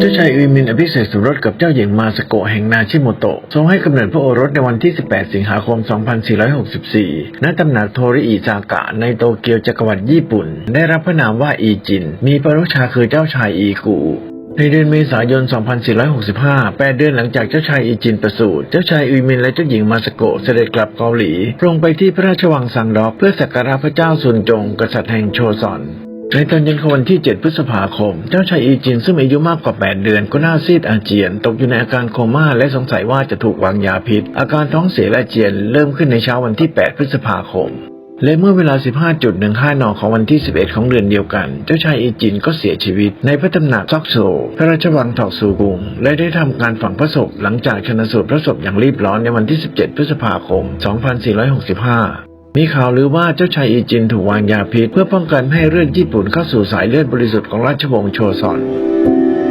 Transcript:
เจ้าชายอุยมินอภิเษกสมรสกับเจ้าหญิงมาสโกะแห่งนาชิโมโตะทรงให้กำเนิดพระโอรสในวันที่ 18 สิงหาคม 2464 ณ ตำหนักโทริอิซากะในโตเกียวจักรวรรดิญี่ปุ่น ได้รับพระนามว่าอีจิน มีพระราชาคือเจ้าชายอีกูในเดือนเมษายน 2465 8 เดือนหลังจากเจ้าชายอีจินประสูติ เจ้าชายอุยมินและเจ้าหญิงมาสโกะเสด็จกลับเกาหลีตรงไปที่พระราชวังซังดอกเพื่อสักการะพระเจ้าซุนจง กษัตริย์แห่งโชซอน ในตอนเย็นของวันที่ 7 พฤษภาคม เจ้าชายอีจินซึ่งอายุมากกว่า 8 เดือนก็หน่าซีดอาเจียน ตกอยู่ในอาการโคม่าและสงสัยว่าจะถูกวางยาพิษ อาการท้องเสียและอาเจียนเริ่มขึ้นในเช้าวันที่ 8 พฤษภาคม และเมื่อเวลา 15.15 น ของวันที่ 11 ของเดือนเดียวกัน เจ้าชายอีจินก็เสียชีวิต ในพระตำหนักซอกโซ พระราชวังถอกซูกุง และได้ทำการฝังพระศพหลังจากชนสูตรพระศพอย่างรีบร้อนในวันที่ 17 พฤษภาคม 2465 มีข่าวหรือว่าเจ้าชายอีจินถูกวางยาพิษเพื่อป้องกันให้เลือดญี่ปุ่นเข้าสู่สายเลือดบริสุทธิ์ของราชวงศ์โชซอน